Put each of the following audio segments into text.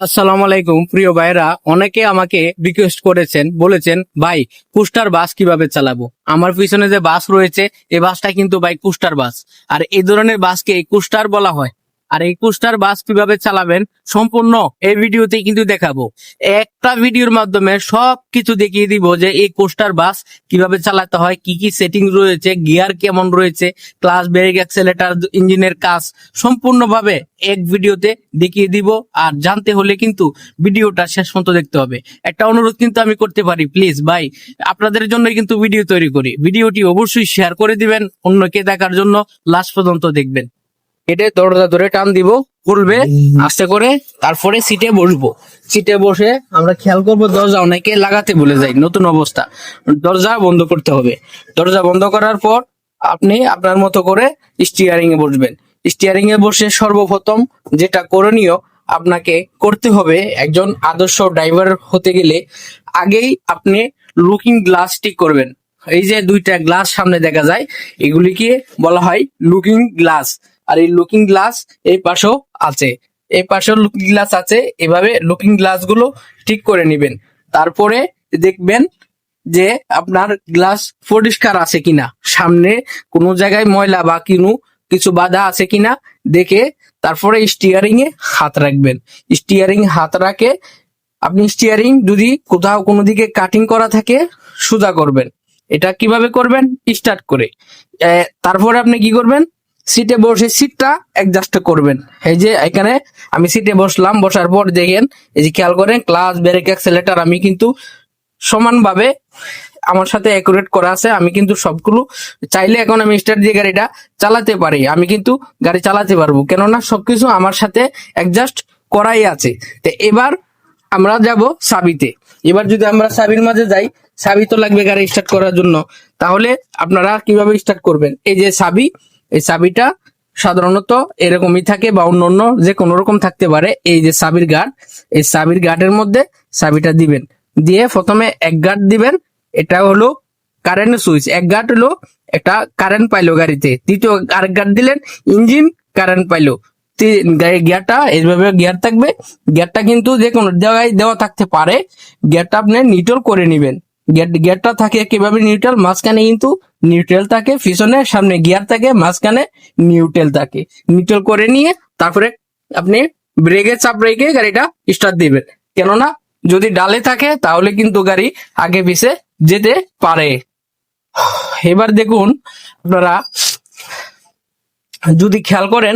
আসসালামু আলাইকুম, প্রিয় ভাইরা অনেকে আমাকে রিকোয়েস্ট করেছেন, বলেছেন, ভাই কুস্টার বাস কীভাবে চালাবো? আমার পিছনে যে বাস রয়েছে এই বাসটা কিন্তু ভাই কুস্টার বাস। আর এই ধরনের বাসকে কুস্টার বলা হয়। আর এই কুস্টার বাস কীভাবে চালাবেন, সম্পূর্ণ এই ভিডিওতে কিন্তু দেখাবো। একটা ভিডিওর মাধ্যমে সব কিছু দেখিয়ে দিব যে এই কোস্টার বাস কীভাবে চালাতে হয়, কি কি সেটিং রয়েছে, গিয়ার কেমন রয়েছে, ক্লাস ব্রেক অ্যাক্সেলেটার ইঞ্জিনের কাজ সম্পূর্ণভাবে এক ভিডিওতে দেখিয়ে দিব। আর জানতে হলে কিন্তু ভিডিওটা শেষ পর্যন্ত দেখতে হবে। একটা অনুরোধ কিন্তু আমি করতে পারি প্লিজ ভাই, আপনাদের জন্যই কিন্তু ভিডিও তৈরি করি। ভিডিওটি অবশ্যই শেয়ার করে দিবেন, অন্যকে দেখার জন্য লাস্ট পর্যন্ত দেখবেন। এটা দরজা ধরে টান দিব খুলবে আস্তে করে তারপরে সিটে বসবো। সিটে বসে আমরা খেয়াল করব দরজা অনেকে লাগাতে ভুলে যাই নতুন অবস্থা। দরজা বন্ধ করতে হবে। দরজা বন্ধ করার পর আপনি আপনার মতো করে স্টিয়ারিং এ বসবেন। স্টিয়ারিং এ বসে সর্বপ্রথম যেটা করণীয় আপনাকে করতে হবে একজন আদর্শ ড্রাইভার হতে গেলে আগেই আপনি লুকিং গ্লাস ঠিক করবেন। এই যে দুইটা গ্লাস সামনে দেখা যায় এগুলিকে বলা হয় লুকিং গ্লাস আর এই লুকিং গ্লাস এই পাশেও আছে। এই পাশেও লুকিং গ্লাস আছে, এভাবে লুকিং গ্লাসগুলো ঠিক করে নেবেন। তারপরে দেখবেন যে আপনার গ্লাস পরিষ্কার আছে কিনা। সামনে কোনো জায়গায় ময়লা বা কিনু কিছু বাধা আছে কিনা দেখে তারপরে স্টিয়ারিং এ হাত রাখবেন। স্টিয়ারিং হাত রাখে, আপনি স্টিয়ারিং যদি কোথাও কোনো দিকে কাটিং করা থাকে, সোজা করবেন। এটা কীভাবে করবেন? স্টার্ট করে। তারপরে আপনি কি করবেন? সিটে বসে সিটটা অ্যাডজাস্ট করবেন। এই যে এখানে আমি সিটে বসলাম, বসার পর দেখেন, এই যে খেয়াল করেন ক্লাস ব্রেক অ্যাক্সেলেটার আমি কিন্তু সমানভাবে আমার সাথে অ্যাকুরেট করা আছে। আমি কিন্তু সবগুলো, চাইলে এখন আমি স্টার্ট দিয়ে গাড়িটা চালাতে পারি। আমি কিন্তু গাড়ি চালাতে পারব। কেননা সবকিছু আমার সাথে অ্যাডজাস্ট করাই আছে। তো এবার আমরা যাব সাবিতে। এবার যদি আমরা সাবির মাঝে যাই, সাবি তো লাগবে গাড়ি স্টার্ট করার জন্য। তাহলে আপনারা কীভাবে স্টার্ট করবেন? এই যে সাবি এই চাবিটা সাধারণত এরকমই থাকে বা অন্য অন্য যে কোনো রকম থাকতে পারে, এই যে চাবির গার্ড, এই চাবির গার্ডের মধ্যে চাবিটা দিবেন। দিয়ে প্রথমে এক গার্ড দিবেন, এটা হলো কারেন্ট সুইচ এক গার্ড হলো একটা কারেন্ট পাইলো গাড়িতে। দ্বিতীয় আরেক গার্ড দিলেন, ইঞ্জিন কারেন্ট পাইলো। গিয়ারটা, এইভাবে গিয়ার থাকবে। গিয়ারটা কিন্তু যে কোনো জায়গায় দেওয়া থাকতে পারে। গিয়ারটা আপনি নিউট্রাল করে নেবেন। গিয়ার গিয়ারটা থাকে কীভাবে নিউট্রাল মাঝখানে কিন্তু নিউট্রাল থাকে, পিছনে, সামনে গিয়ার থাকে, মাঝখানে নিউট্রাল থাকে। নিউট্রাল করে নিয়ে তারপরে আপনি ব্রেকে চাপ রেখে গাড়িটা স্টার্ট দিবেন। কেননা যদি ডালে থাকে, তাহলে কিন্তু গাড়ি আগে পিছে যেতে পারে। এবার দেখুন আপনারা যদি খেয়াল করেন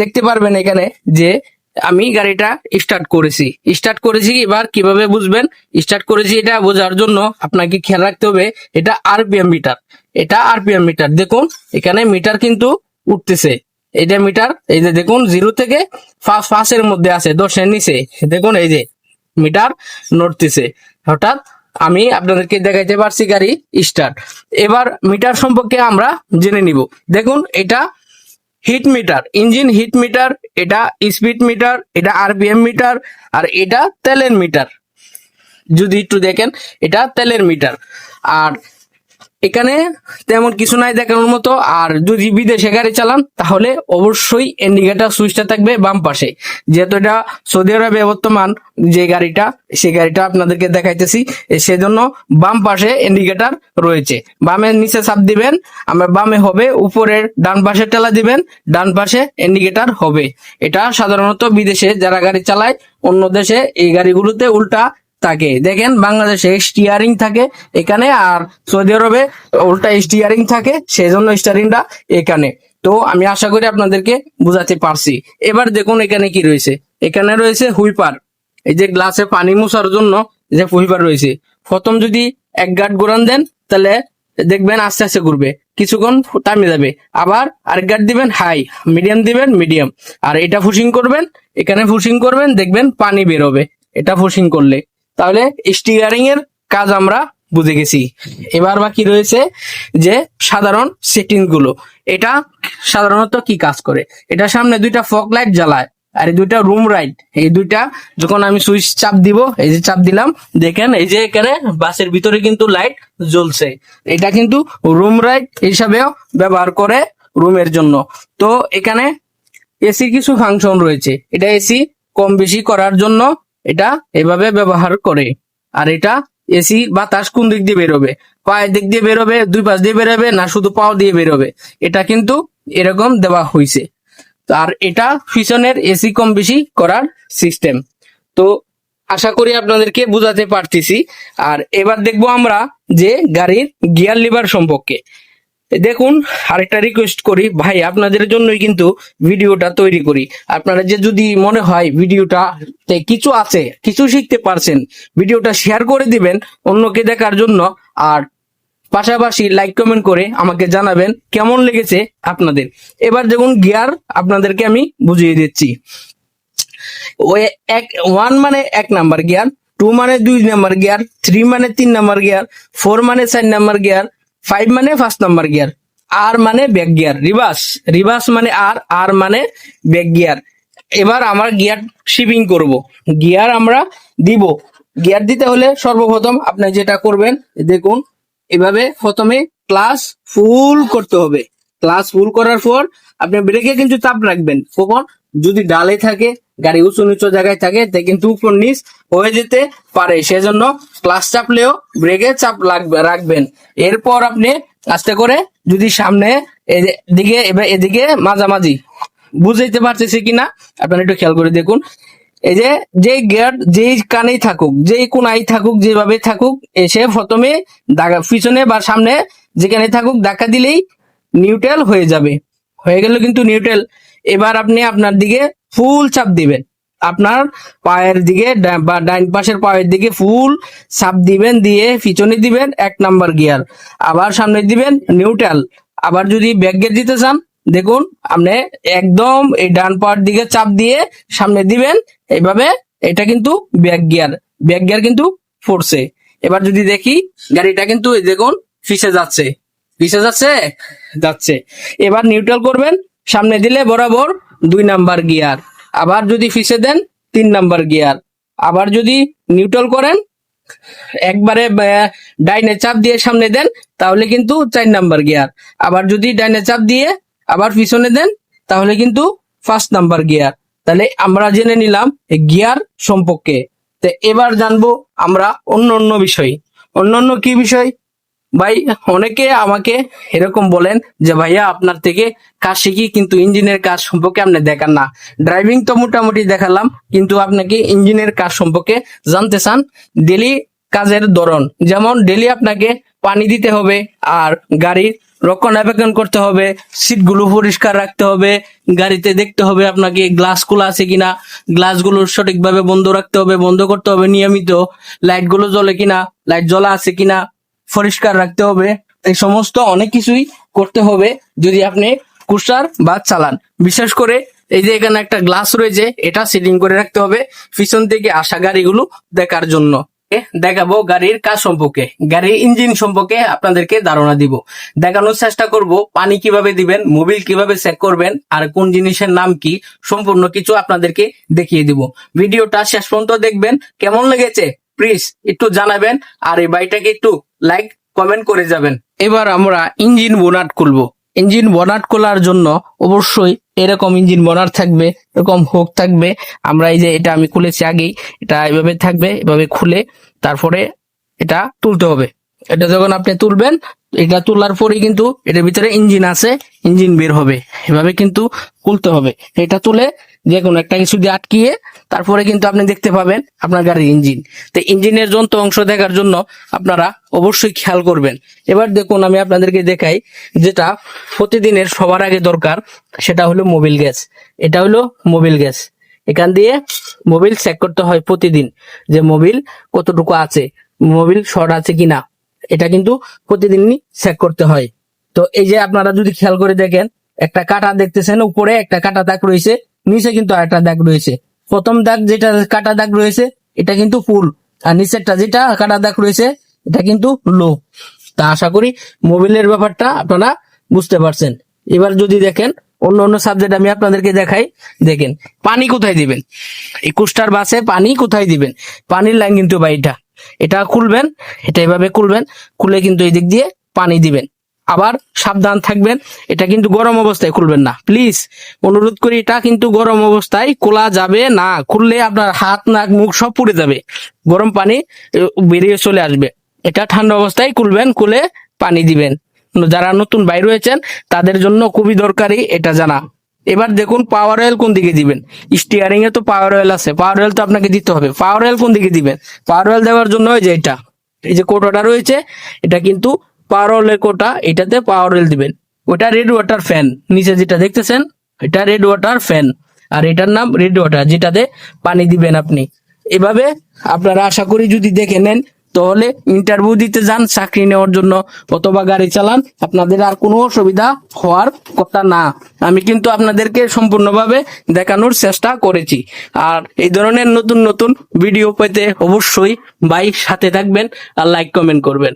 দেখতে পারবেন এখানে যে আমি গাড়িটা স্টার্ট করেছি। স্টার্ট করেছি এবার কীভাবে বুঝবেন? স্টার্ট করেছি এটা বোঝার জন্য আপনাকে খেয়াল রাখতে হবে, এটা আরপিএম মিটার এটা আরপিএম মিটার দেখুন, এখানে মিটার কিন্তু উঠতেছে। এটা মিটার এই যে দেখুন জিরো থেকে ফার্স্ট ফার্স্টের মধ্যে আছে, দশের নিচে। দেখুন, এই যে মিটার নড়তেছে। হঠাৎ আমি আপনাদেরকে দেখাইতে পারছি গাড়ি স্টার্ট এবার মিটার সম্পর্কে আমরা জেনে নিব। দেখুন, এটা heat meter, engine heat meter, এটা স্পিড মিটার, এটা আরপিএম মিটার, আর এটা তেলের মিটার। যদি একটু দেখেন, এটা তেলের মিটার। আর এখানে তেমন কিছু নাই দেখানোর মতো। আর যদি বিদেশে গাড়ি চালান, তাহলে অবশ্যই ইন্ডিকেটার সুইচটা থাকবে বাম পাশে। যেহেতু এটা সৌদি আরবে বর্তমান যে গাড়িটা, সেই গাড়িটা আপনাদেরকে দেখাইতেছি। সেজন্য বাম পাশে ইন্ডিকেটার রয়েছে। বামের নিচে চাপ দিবেন, আমরা বামে হবে, উপরের ডান পাশে টেলা দিবেন, ডান পাশে ইন্ডিকেটার হবে। এটা সাধারণত বিদেশে যারা গাড়ি চালায়, অন্য দেশে এই গাড়িগুলোতে উল্টা থাকে। দেখেন, বাংলাদেশে স্টিয়ারিং থাকে এখানে আর সৌদি আরবে উল্টা স্টিয়ারিং থাকে সেই জন্য স্টিয়ারিংটা এখানে। তো আমি আশা করি আপনাদেরকে বুঝাতে পারছি। এবার দেখুন এখানে কি রয়েছে। এখানে রয়েছে হুইপার। এই যে গ্লাসে পানি মোছার জন্য যে হুইপার রয়েছে। প্রথম যদি এক গার্ড ঘোরান দেন, তাহলে দেখবেন আস্তে আস্তে ঘুরবে। কিছুক্ষণ থামে যাবে। আবার আরেক গার্ড দিবেন, হাই, মিডিয়াম দিবেন, মিডিয়াম। আর এটা ফুসিং করবেন, এখানে ফুসিং করবেন, দেখবেন পানি বেরোবে এটা ফুসিং করলে। তাহলে স্টিয়ারিং এর কাজ আমরা বুঝে গেছি। এবার বাকি রয়েছে যে সাধারণ সেটিংগুলো, এটা সাধারণত কি কাজ করে? এটা সামনে দুইটা ফক লাইট জ্বালায়, আর এই দুইটা রুম লাইট এই দুইটা যখন আমি সুইচ চাপ দিব, এই যে চাপ দিলাম, দেখেন এই যে এখানে বাসের ভিতরে কিন্তু লাইট জ্বলছে। এটা কিন্তু রুম লাইট হিসাবেও ব্যবহার করে রুমের জন্য। তো এখানে এসির কিছু ফাংশন রয়েছে। এটা এসি কম বেশি করার জন্য এটা এভাবে ব্যবহার করে। আর এটা এসি বাতাস কোন দিক দিয়ে বেরোবে? পায়ের দিক দিয়ে বেরোবে, দুই পাশ দিয়ে বেরোবে, না শুধু পাও দিয়ে বেরোবে? এটা কিন্তু এরকম দেওয়া হয়েছে আর এটা পিছনের এসি কম বেশি করার সিস্টেম তো আশা করি আপনাদেরকে বুঝাতে পারতেছি। আর এবার দেখব আমরা যে গাড়ির গিয়ার লিভার সম্পর্কে। দেখুন, আরেকটা রিকোয়েস্ট করি। ভাই, আপনাদের জন্যই কিন্তু ভিডিওটা তৈরি করি। আপনারা যে যদি মনে হয় ভিডিওটা কিছু আছে, কিছু শিখতে পারছেন, ভিডিওটা শেয়ার করে দিবেন, অন্যকে দেখার জন্য, আর পাশাপাশি লাইক কমেন্ট করে আমাকে জানাবেন কেমন লেগেছে আপনাদের। এবার দেখুন গিয়ার আপনাদেরকে আমি বুঝিয়ে দিচ্ছি। এক ওয়ান মানে এক নাম্বার গিয়ার টু মানে দুই নাম্বার গিয়ার থ্রি মানে তিন নাম্বার গিয়ার ফোর মানে চার নাম্বার গিয়ার ফাইভ মানে ফার্স্ট নাম্বার গিয়ার আর মানে ব্যাক গিয়ার রিভার্স রিভার্স মানে আর আর মানে ব্যাক গিয়ার এবার আমরা গিয়ার শিপিং করব। গিয়ার আমরা দিব। গিয়ার দিতে হলে সর্বপ্রথম আপনি যেটা করবেন, দেখুন, এভাবে প্রথমে ক্লাস ফুল করতে হবে। ক্লাস ফুল করার পর আপনি ব্রেকে কিন্তু চাপ রাখবেন। কখন? যদি ডালে থাকে গাড়ি উঁচু নিচু জায়গায় থাকে কিন্তু উপর নিচ হয়ে যেতে পারে। সেজন্য ক্লাস চাপলেও ব্রেকে চাপ লাগবে, রাখবেন। এরপর আপনি আস্তে করে যদি সামনে এদিকে, এবার এদিকে মাঝামাঝি বুঝাইতে পারতেছি কিনা, আপনারা একটু খেয়াল করে দেখুন। এই যে যে গিয়ার যেই কানেই থাকুক, যেই কোনাই থাকুক, যেভাবে থাকুক, এসে প্রথমে পিছনে বা সামনে যেখানে থাকুক, ধাক্কা দিলেই নিউট্রাল হয়ে যাবে। হয়ে গেল কিন্তু নিউট্রাল। এবার আপনি আপনার দিকে ফুল চাপ দিবেন। আপনার পায়ের দিকে বা ডাইন পাশের পায়ের দিকে ফুল চাপ দিবেন, দিয়ে পিছনে দিবেন, এক নাম্বার গিয়ার। আবার সামনে দিবেন নিউট্রাল। আবার যদি ব্যাক গিয়ার দিতে চান, দেখুন, আপনি একদম এই ডান পায়ের দিকে চাপ দিয়ে সামনে দিবেন, এইভাবে এটা কিন্তু ব্যাক গিয়ার। ব্যাক গিয়ার কিন্তু পড়ছে। এবার যদি দেখি, গাড়িটা কিন্তু দেখুন, ফিসে যাচ্ছে। ফিসে যাচ্ছে যাচ্ছে। এবার নিউট্রাল করবেন, সামনে দিলে বরাবর দুই নাম্বার গিয়ার। আবার যদি ফিসে দেন, তিন নাম্বার গিয়ার। আবার যদি নিউট্রাল করেন, একবারে ডাইনে চাপ দিয়ে সামনে দেন, তাহলে কিন্তু চার নাম্বার গিয়ার। আবার যদি ডাইনে চাপ দিয়ে আবার পিছনে দেন, তাহলে কিন্তু ফার্স্ট নাম্বার গিয়ার। তাহলে আমরা জেনে নিলাম গিয়ার সম্পর্কে। তো এবার জানব আমরা অন্য অন্য বিষয়। অন্য অন্য কি বিষয়? ভাই, অনেকে আমাকে এরকম বলেন যে, ভাইয়া, আপনার থেকে কাজ শিখি, কিন্তু ইঞ্জিনের কাজ সম্পর্কে আপনি দেখান না। ড্রাইভিং তো মোটামুটি দেখালাম, কিন্তু আপনাকে ইঞ্জিনের কাজ সম্পর্কে জানতে চান? ডেলি কাজের ধরন, যেমন ডেলি আপনাকে পানি দিতে হবে, আর গাড়ির রক্ষণাবেক্ষণ করতে হবে সিটগুলো পরিষ্কার রাখতে হবে, গাড়িতে দেখতে হবে আপনাকে গ্লাস খোলা আছে কিনা গ্লাসগুলো সঠিকভাবে বন্ধ রাখতে হবে, বন্ধ করতে হবে নিয়মিত লাইটগুলো জ্বলে কিনা লাইট জ্বলা আছে কিনা পরিষ্কার রাখতে হবে। এই সমস্ত অনেক কিছুই করতে হবে যদি আপনি কুসার বা চালান। বিশেষ করে এই যে এখানে একটা গ্লাস রয়েছে, এটা সিটিং করে রাখতে হবে। পিছন থেকে আসা গাড়িগুলো দেখার জন্য। দেখাবো গাড়ির কাজ সম্পর্কে। গাড়ির ইঞ্জিন সম্পর্কে আপনাদেরকে ধারণা দিব। দেখানোর চেষ্টা করব, পানি কীভাবে দিবেন, মোবিল কীভাবে চেক করবেন, আর কোন জিনিসের নাম কি, সম্পূর্ণ কিছু আপনাদেরকে দেখিয়ে দিব। ভিডিওটা শেষ পর্যন্ত দেখবেন। কেমন লেগেছে? প্লিজ একটু জানাবেন আর এই বাড়িটাকে একটু লাইক কমেন্ট করে যাবেন। এবার আমরা ইঞ্জিন বোনাট খুলবো। ইঞ্জিন বোনাট খোলার জন্য অবশ্যই এরকম ইঞ্জিন বোনাট থাকবে, এরকম হোক থাকবে। আমরা এই যে এটা আমি খুলেছি আগেই, এটা এভাবে থাকবে, এভাবে খুলে তারপরে এটা তুলতে হবে। এটা যখন আপনি তুলবেন, এটা তোলার পরেই কিন্তু এটার ভিতরে ইঞ্জিন আছে ইঞ্জিন বের হবে। এভাবে কিন্তু খুলতে হবে। এটা তুলে যে কোনো একটা কিছু দিয়ে আটকিয়ে তারপরে কিন্তু আপনি দেখতে পাবেন আপনার গাড়ির ইঞ্জিন। তো ইঞ্জিনের যন্ত্র অংশ দেখার জন্য আপনারা অবশ্যই খেয়াল করবেন। এবার দেখুন, আমি আপনাদেরকে দেখাই যেটা প্রতিদিনের সবার আগে দরকার, সেটা হলো মোবিল গ্যাস। এটা হলো মোবিল গ্যাস। এখান দিয়ে মোবিল চেক করতে হয় প্রতিদিন যে মোবিল কতটুকু আছে, মোবিল শর্ট আছে কিনা। এটা কিন্তু প্রতিদিনই চেক করতে হয়। তো এই যে আপনারা যদি খেয়াল করে দেখেন, একটা কাটা দেখতেছেন, উপরে একটা কাটা দাগ রয়েছে, নিচে কিন্তু আরেকটা দাগ রয়েছে। প্রথম দাগ যেটা কাটা দাগ রয়েছে, এটা কিন্তু ফুল। আর নিচেরটা যেটা কাটা দাগ রয়েছে, এটা কিন্তু লো তা আশা করি মোবিলের ব্যাপারটা আপনারা বুঝতে পারছেন। এবার যদি দেখেন, অন্য অন্য সাবজেক্ট আমি আপনাদেরকে দেখাই। দেখেন, পানি কোথায় দিবেন? একুশটার বাসে পানি কোথায় দিবেন? পানির লাইন কিন্তু বা এটা। এটা খুলবেন, এটা এভাবে খুলবেন, খুলে কিন্তু এই দিক দিয়ে পানি দিবেন। আবার সাবধান থাকবেন। এটা কিন্তু গরম অবস্থায় খুলবেন না। প্লিজ অনুরোধ করি, এটা কিন্তু গরম অবস্থায় খোলা যাবে না। খুললে আপনার হাত, নাক, মুখ সব পুড়ে যাবে। গরম পানি বেরিয়ে চলে আসবে। এটা ঠান্ডা অবস্থায় খুলবেন, খুলে পানি দিবেন। যারা নতুন বাইর হয়েছেন, তাদের জন্য খুবই দরকারি এটা জানা। এবার দেখুন পাওয়ার অয়েল কোন দিকে দিবেন? স্টিয়ারিং এ তো পাওয়ার অয়েল আছে। পাওয়ার অয়েল তো আপনাকে দিতে হবে। পাওয়ার অয়েল কোন দিকে দিবেন? পাওয়ার অয়েল দেওয়ার জন্য যে এটা, এই যে কোটাটা রয়েছে, এটা কিন্তু পাওয়ার অয়েলের কোটা, এটাতে পাওয়ার অয়েল দিবেন। ওটা রেড ওয়াটার ফ্যান নিচে যেটা দেখতেছেন, এটা রেড ওয়াটার ফ্যান আর এটার নাম রেড ওয়াটার যেটাতে পানি দিবেন আপনি। এভাবে আপনারা আশা করি যদি দেখে নেন, তাহলে ইন্টারভিউ দিতে যান, চাকরি নেওয়ার জন্য, অথবা গাড়ি চালান, আপনাদের আর কোনো অসুবিধা হওয়ার কথা না। আমি কিন্তু আপনাদেরকে সম্পূর্ণভাবে দেখানোর চেষ্টা করেছি। আর এই ধরনের নতুন নতুন ভিডিও পেতে অবশ্যই ভাই সাথে থাকবেন আর লাইক কমেন্ট করবেন।